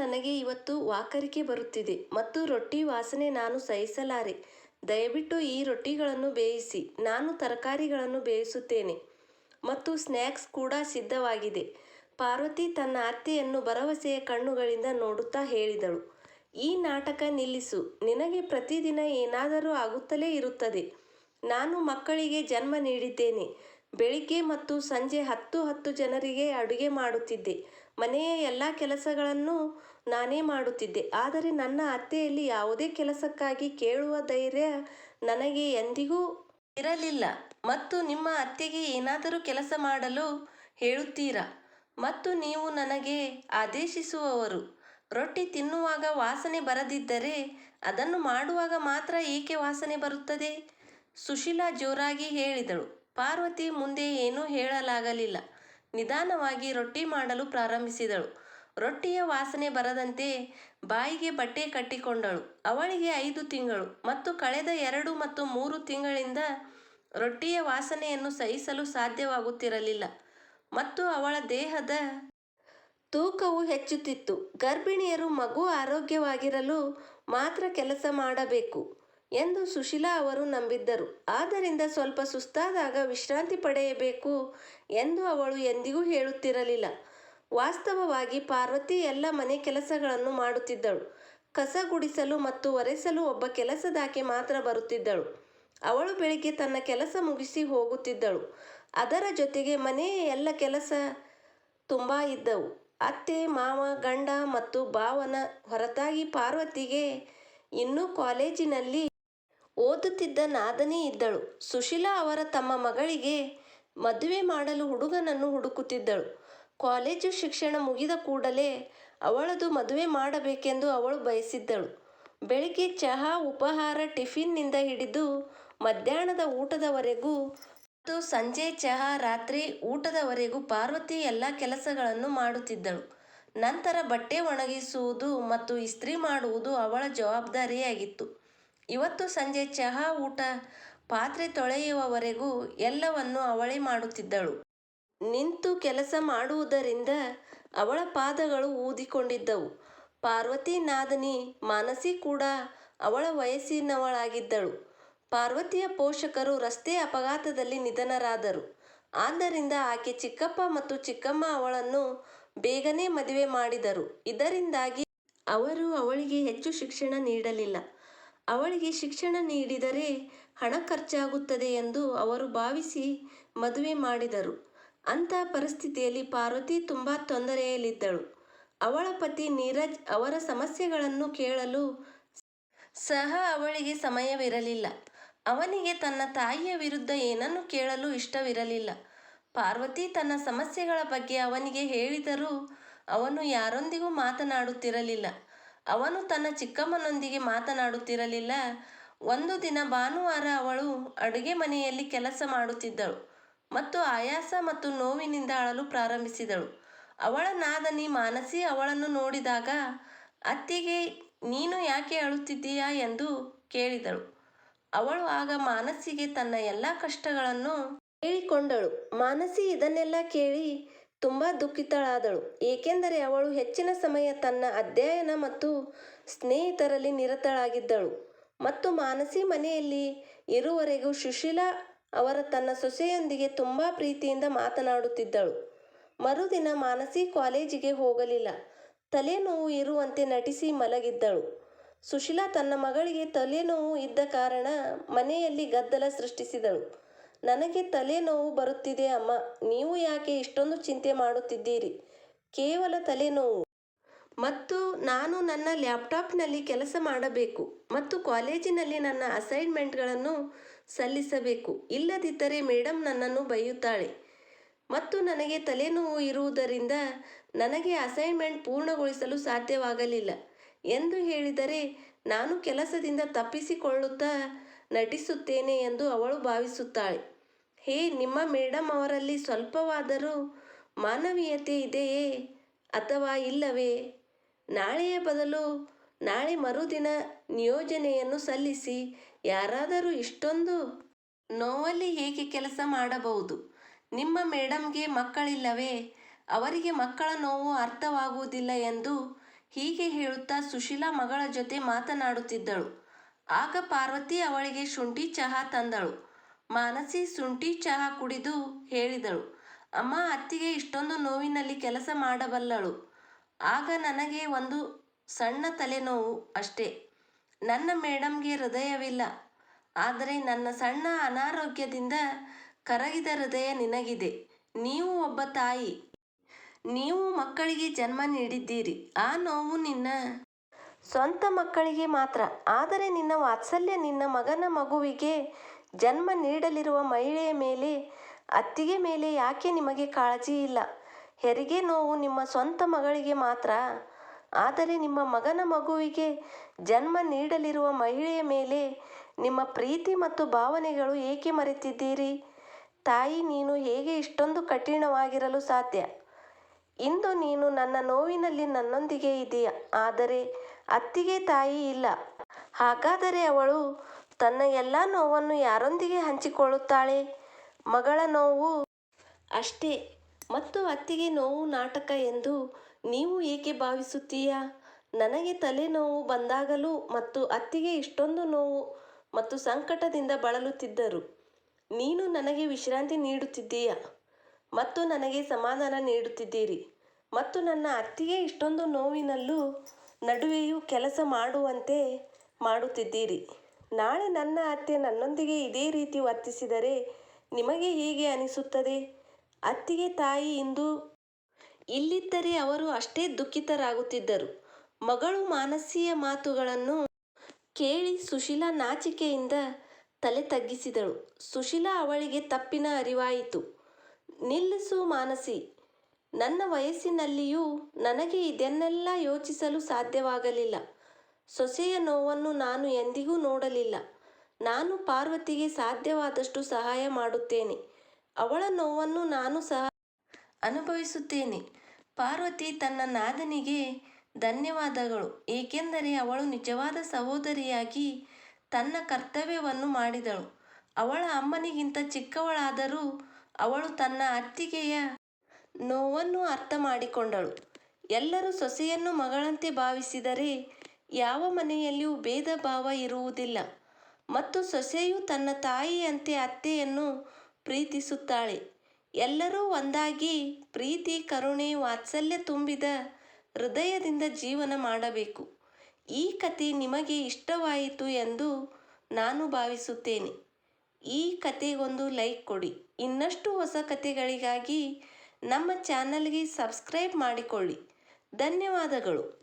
ನನಗೆ ಇವತ್ತು ವಾಕರಿಕೆ ಬರುತ್ತಿದೆ ಮತ್ತು ರೊಟ್ಟಿ ವಾಸನೆ ನಾನು ಸಹಿಸಲಾರೆ. ದಯವಿಟ್ಟು ಈ ರೊಟ್ಟಿಗಳನ್ನು ಬೇಯಿಸಿ, ನಾನು ತರಕಾರಿಗಳನ್ನು ಬೇಯಿಸುತ್ತೇನೆ ಮತ್ತು ಸ್ನ್ಯಾಕ್ಸ್ ಕೂಡ ಸಿದ್ಧವಾಗಿದೆ. ಪಾರ್ವತಿ ತನ್ನ ಅತ್ತೆಯನ್ನು ಭರವಸೆಯ ಕಣ್ಣುಗಳಿಂದ ನೋಡುತ್ತಾ ಹೇಳಿದಳು, ಈ ನಾಟಕ ನಿಲ್ಲಿಸು, ನಿನಗೆ ಪ್ರತಿದಿನ ಏನಾದರೂ ಆಗುತ್ತಲೇ ಇರುತ್ತದೆ. ನಾನು ಮಕ್ಕಳಿಗೆ ಜನ್ಮ ನೀಡಿದ್ದೇನೆ. ಬೆಳಿಗ್ಗೆ ಮತ್ತು ಸಂಜೆ ಹತ್ತು ಹತ್ತು ಜನರಿಗೆ ಅಡುಗೆ ಮಾಡುತ್ತಿದ್ದೆ. ಮನೆಯ ಎಲ್ಲ ಕೆಲಸಗಳನ್ನು ನಾನೇ ಮಾಡುತ್ತಿದ್ದೆ. ಆದರೆ ನನ್ನ ಅತ್ತೆಯಲ್ಲಿ ಯಾವುದೇ ಕೆಲಸಕ್ಕಾಗಿ ಕೇಳುವ ಧೈರ್ಯ ನನಗೆ ಎಂದಿಗೂ ಇರಲಿಲ್ಲ. ಮತ್ತು ನಿಮ್ಮ ಅತ್ತೆಗೆ ಏನಾದರೂ ಕೆಲಸ ಮಾಡಲು ಹೇಳುತ್ತೀರಾ? ಮತ್ತು ನೀವು ನನಗೆ ಆದೇಶಿಸುವವರು. ರೊಟ್ಟಿ ತಿನ್ನುವಾಗ ವಾಸನೆ ಬರದಿದ್ದರೆ ಅದನ್ನು ಮಾಡುವಾಗ ಮಾತ್ರ ಏಕೆ ವಾಸನೆ ಬರುತ್ತದೆ? ಸುಶೀಲಾ ಜೋರಾಗಿ ಹೇಳಿದಳು. ಪಾರ್ವತಿ ಮುಂದೆ ಏನೂ ಹೇಳಲಾಗಲಿಲ್ಲ. ನಿಧಾನವಾಗಿ ರೊಟ್ಟಿ ಮಾಡಲು ಪ್ರಾರಂಭಿಸಿದಳು. ರೊಟ್ಟಿಯ ವಾಸನೆ ಬರದಂತೆ ಬಾಯಿಗೆ ಬಟ್ಟೆ ಕಟ್ಟಿಕೊಂಡಳು. ಅವಳಿಗೆ ಐದು ತಿಂಗಳು ಮತ್ತು ಕಳೆದ ಎರಡು ಮತ್ತು ಮೂರು ತಿಂಗಳಿಂದ ರೊಟ್ಟಿಯ ವಾಸನೆಯನ್ನು ಸಹಿಸಲು ಸಾಧ್ಯವಾಗುತ್ತಿರಲಿಲ್ಲ ಮತ್ತು ಅವಳ ದೇಹದ ತೂಕವು ಹೆಚ್ಚುತ್ತಿತ್ತು. ಗರ್ಭಿಣಿಯರು ಮಗು ಆರೋಗ್ಯವಾಗಿರಲು ಮಾತ್ರ ಕೆಲಸ ಮಾಡಬೇಕು. ಎಂದು ಸುಶೀಲಾ ಅವರು ನಂಬಿದ್ದರು. ಆದ್ದರಿಂದ ಸ್ವಲ್ಪ ಸುಸ್ತಾದಾಗ ವಿಶ್ರಾಂತಿ ಪಡೆಯಬೇಕು ಎಂದು ಅವಳು ಎಂದಿಗೂ ಹೇಳುತ್ತಿರಲಿಲ್ಲ. ವಾಸ್ತವವಾಗಿ ಪಾರ್ವತಿ ಎಲ್ಲ ಮನೆ ಕೆಲಸಗಳನ್ನು ಮಾಡುತ್ತಿದ್ದಳು. ಕಸ ಗುಡಿಸಲು ಮತ್ತು ಒರೆಸಲು ಒಬ್ಬ ಕೆಲಸದಾಕೆ ಮಾತ್ರ ಬರುತ್ತಿದ್ದಳು. ಅವಳು ಬೆಳಿಗ್ಗೆ ತನ್ನ ಕೆಲಸ ಮುಗಿಸಿ ಹೋಗುತ್ತಿದ್ದಳು. ಅದರ ಜೊತೆಗೆ ಮನೆಯ ಎಲ್ಲ ಕೆಲಸ ತುಂಬ ಇದ್ದವು. ಅತ್ತೆ, ಮಾವ, ಗಂಡ ಮತ್ತು ಭಾವನ ಹೊರತಾಗಿ ಪಾರ್ವತಿಗೆ ಇನ್ನೂ ಕಾಲೇಜಿನಲ್ಲಿ ಓದುತ್ತಿದ್ದ ನಾದನಿ ಇದ್ದಳು. ಸುಶೀಲಾ ಅವರ ತಮ್ಮ ಮಗಳಿಗೆ ಮದುವೆ ಮಾಡಲು ಹುಡುಗನನ್ನು ಹುಡುಕುತ್ತಿದ್ದಳು. ಕಾಲೇಜು ಶಿಕ್ಷಣ ಮುಗಿದ ಕೂಡಲೇ ಅವಳದು ಮದುವೆ ಮಾಡಬೇಕೆಂದು ಅವಳು ಬಯಸಿದ್ದಳು. ಬೆಳಿಗ್ಗೆ ಚಹಾ, ಉಪಹಾರ, ಟಿಫಿನ್ನಿಂದ ಹಿಡಿದು ಮಧ್ಯಾಹ್ನದ ಊಟದವರೆಗೂ ಮತ್ತು ಸಂಜೆ ಚಹಾ, ರಾತ್ರಿ ಊಟದವರೆಗೂ ಪಾರ್ವತಿ ಎಲ್ಲ ಕೆಲಸಗಳನ್ನು ಮಾಡುತ್ತಿದ್ದಳು. ನಂತರ ಬಟ್ಟೆ ಒಣಗಿಸುವುದು ಮತ್ತು ಇಸ್ತ್ರಿ ಮಾಡುವುದು ಅವಳ ಜವಾಬ್ದಾರಿಯಾಗಿತ್ತು. ಇವತ್ತು ಸಂಜೆ ಚಹಾ ಊಟ ಪಾತ್ರೆ ತೊಳೆಯುವವರೆಗೂ ಎಲ್ಲವನ್ನೂ ಅವಳೇ ಮಾಡುತ್ತಿದ್ದಳು. ನಿಂತು ಕೆಲಸ ಮಾಡುವುದರಿಂದ ಅವಳ ಪಾದಗಳು ಊದಿಕೊಂಡಿದ್ದವು. ಪಾರ್ವತಿ ನಾದನಿ ಮಾನಸಿ ಕೂಡ ಅವಳ ವಯಸ್ಸಿನವಳಾಗಿದ್ದಳು. ಪಾರ್ವತಿಯ ಪೋಷಕರು ರಸ್ತೆ ಅಪಘಾತದಲ್ಲಿ ನಿಧನರಾದರು. ಆದ್ದರಿಂದ ಆಕೆ ಚಿಕ್ಕಪ್ಪ ಮತ್ತು ಚಿಕ್ಕಮ್ಮ ಅವಳನ್ನು ಬೇಗನೆ ಮದುವೆ ಮಾಡಿದರು. ಇದರಿಂದಾಗಿ ಅವರು ಅವಳಿಗೆ ಹೆಚ್ಚು ಶಿಕ್ಷಣ ನೀಡಲಿಲ್ಲ. ಅವಳಿಗೆ ಶಿಕ್ಷಣ ನೀಡಿದರೆ ಹಣ ಖರ್ಚಾಗುತ್ತದೆ ಎಂದು ಅವರು ಭಾವಿಸಿ ಮದುವೆ ಮಾಡಿದರು. ಅಂಥ ಪರಿಸ್ಥಿತಿಯಲ್ಲಿ ಪಾರ್ವತಿ ತುಂಬ ತೊಂದರೆಯಲ್ಲಿದ್ದಳು. ಅವಳ ಪತಿ ನೀರಜ್ ಅವರ ಸಮಸ್ಯೆಗಳನ್ನು ಕೇಳಲು ಸಹ ಅವಳಿಗೆ ಸಮಯವಿರಲಿಲ್ಲ. ಅವನಿಗೆ ತನ್ನ ತಾಯಿಯ ವಿರುದ್ಧ ಏನನ್ನು ಕೇಳಲು ಇಷ್ಟವಿರಲಿಲ್ಲ. ಪಾರ್ವತಿ ತನ್ನ ಸಮಸ್ಯೆಗಳ ಬಗ್ಗೆ ಅವನಿಗೆ ಹೇಳಿದರೂ ಅವನು ಯಾರೊಂದಿಗೂ ಮಾತನಾಡುತ್ತಿರಲಿಲ್ಲ. ಅವನು ತನ್ನ ಚಿಕ್ಕಮ್ಮನೊಂದಿಗೆ ಮಾತನಾಡುತ್ತಿರಲಿಲ್ಲ. ಒಂದು ದಿನ ಭಾನುವಾರ ಅವಳು ಅಡುಗೆ ಮನೆಯಲ್ಲಿ ಕೆಲಸ ಮಾಡುತ್ತಿದ್ದಳು ಮತ್ತು ಆಯಾಸ ಮತ್ತು ನೋವಿನಿಂದ ಅಳಲು ಪ್ರಾರಂಭಿಸಿದಳು. ಅವಳ ನಾದನಿ ಮಾನಸಿ ಅವಳನ್ನು ನೋಡಿದಾಗ, ಅತ್ತಿಗೆ, ನೀನು ಯಾಕೆ ಅಳುತ್ತಿದ್ದೀಯಾ? ಎಂದು ಕೇಳಿದಳು. ಅವಳು ಆಗ ಮಾನಸಿಗೆ ತನ್ನ ಎಲ್ಲ ಕಷ್ಟಗಳನ್ನು ಹೇಳಿಕೊಂಡಳು. ಮಾನಸಿ ಇದನ್ನೆಲ್ಲ ಕೇಳಿ ತುಂಬ ದುಃಖಿತಳಾದಳು. ಏಕೆಂದರೆ ಅವಳು ಹೆಚ್ಚಿನ ಸಮಯ ತನ್ನ ಅಧ್ಯಯನ ಮತ್ತು ಸ್ನೇಹಿತರಲ್ಲಿ ನಿರತಳಾಗಿದ್ದಳು. ಮತ್ತು ಮಾನಸಿ ಮನೆಯಲ್ಲಿ ಇರುವವರೆಗೂ ಸುಶೀಲಾ ಅವರ ತನ್ನ ಸೊಸೆಯೊಂದಿಗೆ ತುಂಬ ಪ್ರೀತಿಯಿಂದ ಮಾತನಾಡುತ್ತಿದ್ದಳು. ಮರುದಿನ ಮಾನಸಿ ಕಾಲೇಜಿಗೆ ಹೋಗಲಿಲ್ಲ. ತಲೆನೋವು ಇರುವಂತೆ ನಟಿಸಿ ಮಲಗಿದ್ದಳು. ಸುಶೀಲಾ ತನ್ನ ಮಗಳಿಗೆ ತಲೆನೋವು ಇದ್ದ ಕಾರಣ ಮನೆಯಲ್ಲಿ ಗದ್ದಲ ಸೃಷ್ಟಿಸಿದಳು. ನನಗೆ ತಲೆನೋವು ಬರುತ್ತಿದೆ ಅಮ್ಮ. ನೀವು ಯಾಕೆ ಇಷ್ಟೊಂದು ಚಿಂತೆ ಮಾಡುತ್ತಿದ್ದೀರಿ? ಕೇವಲ ತಲೆನೋವು. ಮತ್ತು ನಾನು ನನ್ನ ಲ್ಯಾಪ್ಟಾಪ್ನಲ್ಲಿ ಕೆಲಸ ಮಾಡಬೇಕು ಮತ್ತು ಕಾಲೇಜಿನಲ್ಲಿ ನನ್ನ ಅಸೈನ್ಮೆಂಟ್ಗಳನ್ನು ಸಲ್ಲಿಸಬೇಕು. ಇಲ್ಲದಿದ್ದರೆ ಮೇಡಮ್ ನನ್ನನ್ನು ಬೈಯುತ್ತಾಳೆ. ಮತ್ತು ನನಗೆ ತಲೆನೋವು ಇರುವುದರಿಂದ ನನಗೆ ಅಸೈನ್ಮೆಂಟ್ ಪೂರ್ಣಗೊಳಿಸಲು ಸಾಧ್ಯವಾಗಲಿಲ್ಲ ಎಂದು ಹೇಳಿದರೆ ನಾನು ಕೆಲಸದಿಂದ ತಪ್ಪಿಸಿಕೊಳ್ಳುತ್ತಾ ನಟಿಸುತ್ತೇನೆ ಎಂದು ಅವಳು ಭಾವಿಸುತ್ತಾಳೆ. ಹೇ, ನಿಮ್ಮ ಮೇಡಮ್ ಅವರಲ್ಲಿ ಸ್ವಲ್ಪವಾದರೂ ಮಾನವೀಯತೆ ಇದೆಯೇ ಅಥವಾ ಇಲ್ಲವೇ? ನಾಳೆಯ ಬದಲು ನಾಳೆ ಮರುದಿನ ನಿಯೋಜನೆಯನ್ನು ಸಲ್ಲಿಸಿ ಯಾರಾದರೂ ಇಷ್ಟೊಂದು ನೋವಲ್ಲಿ ಹೇಗೆ ಕೆಲಸ ಮಾಡಬಹುದು? ನಿಮ್ಮ ಮೇಡಮ್ಗೆ ಮಕ್ಕಳಿಲ್ಲವೇ? ಅವರಿಗೆ ಮಕ್ಕಳ ನೋವು ಅರ್ಥವಾಗುವುದಿಲ್ಲ ಎಂದು ಹೀಗೆ ಹೇಳುತ್ತಾ ಸುಶೀಲಾ ಮಗಳ ಜೊತೆ ಮಾತನಾಡುತ್ತಿದ್ದಳು. ಆಗ ಪಾರ್ವತಿ ಅವಳಿಗೆ ಶುಂಠಿ ಚಹಾ ತಂದಳು. ಮಾನಸಿ ಶುಂಠಿ ಚಹಾ ಕುಡಿದು ಹೇಳಿದಳು, ಅಮ್ಮ, ಅತ್ತಿಗೆ ಇಷ್ಟೊಂದು ನೋವಿನಲ್ಲಿ ಕೆಲಸ ಮಾಡಬಲ್ಲಳು. ಆಗ ನನಗೆ ಒಂದು ಸಣ್ಣ ತಲೆನೋವು ಅಷ್ಟೇ. ನನ್ನ ಮೇಡಮ್ಗೆ ಹೃದಯವಿಲ್ಲ. ಆದರೆ ನನ್ನ ಸಣ್ಣ ಅನಾರೋಗ್ಯದಿಂದ ಕರಗಿದ ಹೃದಯ ನಿನಗಿದೆ. ನೀವು ಒಬ್ಬ ತಾಯಿ. ನೀವು ಮಕ್ಕಳಿಗೆ ಜನ್ಮ ನೀಡಿದ್ದೀರಿ. ಆ ನೋವು ನಿನ್ನ ಸ್ವಂತ ಮಕ್ಕಳಿಗೆ ಮಾತ್ರ. ಆದರೆ ನಿನ್ನ ವಾತ್ಸಲ್ಯ ನಿನ್ನ ಮಗನ ಮಗುವಿಗೆ ಜನ್ಮ ನೀಡಲಿರುವ ಮಹಿಳೆಯ ಮೇಲೆ, ಅತ್ತಿಗೆ ಮೇಲೆ ಯಾಕೆ ನಿಮಗೆ ಕಾಳಜಿ ಇಲ್ಲ? ಹೆರಿಗೆ ನೋವು ನಿಮ್ಮ ಸ್ವಂತ ಮಗಳಿಗೆ ಮಾತ್ರ. ಆದರೆ ನಿಮ್ಮ ಮಗನ ಮಗುವಿಗೆ ಜನ್ಮ ನೀಡಲಿರುವ ಮಹಿಳೆಯ ಮೇಲೆ ನಿಮ್ಮ ಪ್ರೀತಿ ಮತ್ತು ಭಾವನೆಗಳು ಏಕೆ ಮರೆತಿದ್ದೀರಿ? ತಾಯಿ, ನೀನು ಹೇಗೆ ಇಷ್ಟೊಂದು ಕಠಿಣವಾಗಿರಲು ಸಾಧ್ಯ? ಇಂದು ನೀನು ನನ್ನ ನೋವಿನಲ್ಲಿ ನನ್ನೊಂದಿಗೆ ಇದೆಯಾ, ಆದರೆ ಅತ್ತಿಗೆ ತಾಯಿ ಇಲ್ಲ. ಹಾಗಾದರೆ ಅವಳು ತನ್ನ ಎಲ್ಲ ನೋವನ್ನು ಯಾರೊಂದಿಗೆ ಹಂಚಿಕೊಳ್ಳುತ್ತಾಳೆ? ಮಗಳ ನೋವು? ಅಷ್ಟೇ. ಮತ್ತು ಅತ್ತಿಗೆ ನೋವು ನಾಟಕ ಎಂದು ನೀವು ಏಕೆ ಭಾವಿಸುತ್ತೀಯಾ? ನನಗೆ ತಲೆನೋವು ಬಂದಾಗಲೂ ಮತ್ತು ಅತ್ತಿಗೆ ಇಷ್ಟೊಂದು ನೋವು ಮತ್ತು ಸಂಕಟದಿಂದ ಬಳಲುತ್ತಿದ್ದರು. ನೀನು ನನಗೆ ವಿಶ್ರಾಂತಿ ನೀಡುತ್ತಿದ್ದೀಯ? ಮತ್ತು ನನಗೆ ಸಮಾಧಾನ ನೀಡುತ್ತಿದ್ದೀರಿ? ಮತ್ತು ನನ್ನ ಅತ್ತಿಗೆ ಇಷ್ಟೊಂದು ನೋವಿನಲ್ಲೂ ನಡುವೆಯೂ ಕೆಲಸ ಮಾಡುವಂತೆ ಮಾಡುತ್ತಿದ್ದೀರಿ. ನಾಳೆ ನನ್ನ ಅತ್ತೆ ನನ್ನೊಂದಿಗೆ ಇದೇ ರೀತಿ ವರ್ತಿಸಿದರೆ ನಿಮಗೆ ಹೇಗೆ ಅನಿಸುತ್ತದೆ? ಅತ್ತಿಗೆ ತಾಯಿ ಇಂದು ಇಲ್ಲಿದ್ದರೆ ಅವರು ಅಷ್ಟೇ ದುಃಖಿತರಾಗುತ್ತಿದ್ದರು. ಮಗಳು ಮಾನಸಿಯ ಮಾತುಗಳನ್ನು ಕೇಳಿ ಸುಶೀಲಾ ನಾಚಿಕೆಯಿಂದ ತಲೆ ತಗ್ಗಿಸಿದಳು. ಸುಶೀಲಾ ಅವಳಿಗೆ ತಪ್ಪಿನ ಅರಿವಾಯಿತು. ನಿಲ್ಲಿಸು ಮಾನಸಿ, ನನ್ನ ವಯಸ್ಸಿನಲ್ಲಿಯೂ ನನಗೆ ಇದನ್ನೆಲ್ಲ ಯೋಚಿಸಲು ಸಾಧ್ಯವಾಗಲಿಲ್ಲ. ಸೊಸೆಯ ನೋವನ್ನು ನಾನು ಎಂದಿಗೂ ನೋಡಲಿಲ್ಲ. ನಾನು ಪಾರ್ವತಿಗೆ ಸಾಧ್ಯವಾದಷ್ಟು ಸಹಾಯ ಮಾಡುತ್ತೇನೆ. ಅವಳ ನೋವನ್ನು ನಾನು ಸಹ ಅನುಭವಿಸುತ್ತೇನೆ. ಪಾರ್ವತಿ ತನ್ನ ನಾದನಿಗೆ ಧನ್ಯವಾದಗಳು, ಏಕೆಂದರೆ ಅವಳು ನಿಜವಾದ ಸಹೋದರಿಯಾಗಿ ತನ್ನ ಕರ್ತವ್ಯವನ್ನು ಮಾಡಿದಳು. ಅವಳ ಅಮ್ಮನಿಗಿಂತ ಚಿಕ್ಕವಳಾದರೂ ಅವಳು ತನ್ನ ಅತ್ತಿಗೆಯ ನೋವನ್ನು ಅರ್ಥ ಮಾಡಿಕೊಂಡಳು ಎಲ್ಲರೂ ಸೊಸೆಯನ್ನು ಮಗಳಂತೆ ಭಾವಿಸಿದರೆ ಯಾವ ಮನೆಯಲ್ಲಿಯೂ ಭೇದ ಭಾವ ಇರುವುದಿಲ್ಲ. ಮತ್ತು ಸೊಸೆಯು ತನ್ನ ತಾಯಿಯಂತೆ ಅತ್ತೆಯನ್ನು ಪ್ರೀತಿಸುತ್ತಾಳೆ. ಎಲ್ಲರೂ ಒಂದಾಗಿ ಪ್ರೀತಿ, ಕರುಣೆ, ವಾತ್ಸಲ್ಯ ತುಂಬಿದ ಹೃದಯದಿಂದ ಜೀವನ ಮಾಡಬೇಕು. ಈ ಕತೆ ನಿಮಗೆ ಇಷ್ಟವಾಯಿತು ಎಂದು ನಾನು ಭಾವಿಸುತ್ತೇನೆ. ಈ ಕತೆಗೊಂದು ಲೈಕ್ ಕೊಡಿ. ಇನ್ನಷ್ಟು ಹೊಸ ಕತೆಗಳಿಗಾಗಿ ನಮ್ಮ ಚಾನಲ್ಗೆ ಸಬ್ಸ್ಕ್ರೈಬ್ ಮಾಡಿಕೊಳ್ಳಿ. ಧನ್ಯವಾದಗಳು.